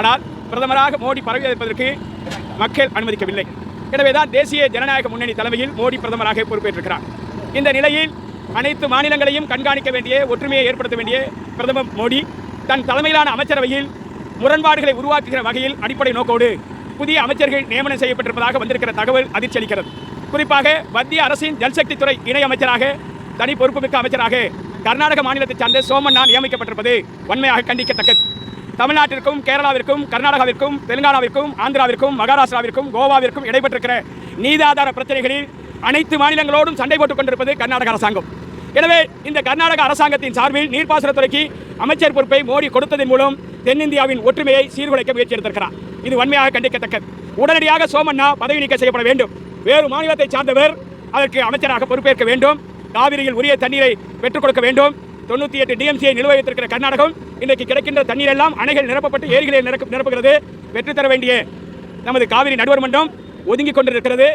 ஆனால் பிரதமராக மோடி பதவியேற்பதற்கு மக்கள் அனுமதிக்கவில்லை. எனவேதான் தேசிய ஜனநாயக முன்னணி தலைமையில் மோடி பிரதமராக பொறுப்பேற்றிருக்கிறார். இந்த நிலையில் அனைத்து மாநிலங்களையும் கண்காணிக்க வேண்டிய ஒற்றுமையை ஏற்படுத்த வேண்டிய பிரதமர் மோடி தன் தலைமையிலான அமைச்சரவையில் முரண்பாடுகளை உருவாக்குகிற வகையில் அடிப்படை நோக்கோடு புதிய அமைச்சர்கள் நியமனம் செய்யப்பட்டிருப்பதாக வந்திருக்கிற தகவல் அதிர்ச்சி அளிக்கிறது குறிப்பாக மத்திய அரசின் ஜல்சக்தி துறை இணை அமைச்சராக தனி பொறுப்புமிக்க அமைச்சராக கர்நாடக மாநிலத்தைச் சார்ந்த சோமண்ணா நியமிக்கப்பட்டிருப்பது வன்மையாக கண்டிக்கத்தக்கது. தமிழ்நாட்டிற்கும் கேரளாவிற்கும் கர்நாடகாவிற்கும் தெலுங்கானாவிற்கும் ஆந்திராவிற்கும் மகாராஷ்டிராவிற்கும் கோவாவிற்கும் இடைபெற்றிருக்கிற நீதாதார பிரச்சனைகளில் அனைத்து மாநிலங்களோடும் சண்டை போட்டுக் கொண்டிருப்பது கர்நாடக அரசாங்கம். எனவே இந்த கர்நாடக அரசாங்கத்தின் சார்பில் நீர்ப்பாசனத்துறைக்கு அமைச்சர் பொறுப்பை மோடி கொடுத்ததன் மூலம் தென்னிந்தியாவின் ஒற்றுமையை சீர்குலைக்க முயற்சி எடுத்திருக்கிறார். இது வன்மையாக கண்டிக்கத்தக்கது. உடனடியாக சோமண்ணா பதவி நீக்கம் செய்யப்பட வேண்டும். வேறு மாநிலத்தை சார்ந்தவர் அதற்கு அமைச்சராக பொறுப்பேற்க வேண்டும். காவிரியில் உரிய தண்ணீரை பெற்றுக் கொடுக்க வேண்டும். தொண்ணூற்றி எட்டு டிஎம்சியை நிலுவை வைத்திருக்கிற கர்நாடகம் இன்றைக்கு கிடைக்கின்ற தண்ணீர் எல்லாம் அணைகள் நிரப்பப்பட்டு ஏரிகளில் நிரப்புகிறது. வெற்றி தர வேண்டிய நமது காவிரி நடுவர் மன்றம் ஒதுங்கிக் கொண்டிருக்கிறது.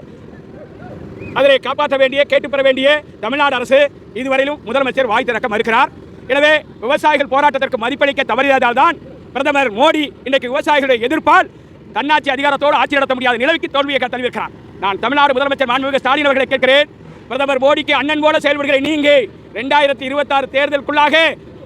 அதனை காப்பாற்ற வேண்டிய கேட்டு பெற வேண்டிய தமிழ்நாடு அரசு இதுவரையிலும் முதலமைச்சர் வாய் திறக்க மறுக்கிறார். எனவே விவசாயிகள் போராட்டத்திற்கு மதிப்பளிக்க தவறியதால் தான் பிரதமர் மோடி இன்றைக்கு விவசாயிகளுடைய எதிர்ப்பால் தன்னாட்சி அதிகாரத்தோடு ஆட்சி நடத்த முடியாத நிலைக்கு தோல்வியை தழுவிருக்கிறார் நான் தமிழ்நாடு முதலமைச்சர் மாண்புமிகு ஸ்டாலின் அவர்களை கேட்கிறேன். பிரதமர் மோடிக்கு அண்ணன் போல செயல்படுகிற நீங்க. ரெண்டாயிரத்தி இருபத்தாறு தேர்தலுக்குள்ளாக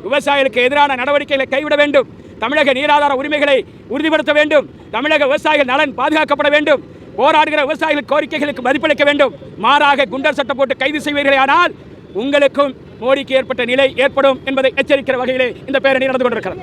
விவசாயிகளுக்கு எதிரான நடவடிக்கைகளை கைவிட வேண்டும். தமிழக நீராதார உரிமைகளை உறுதிப்படுத்த வேண்டும். தமிழக விவசாயிகள் நலன் பாதுகாக்கப்பட வேண்டும். போராடுகிற விவசாயிகள் கோரிக்கைகளுக்கு மதிப்பளிக்க வேண்டும். மாறாக குண்டர் சட்டம் போட்டு கைது செய்வீர்களே ஆனால் உங்களுக்கும் மோடிக்கு ஏற்பட்ட நிலை ஏற்படும் என்பதை எச்சரிக்கிற வகையிலே இந்த பேரணி நடந்து கொண்டிருக்கிறது.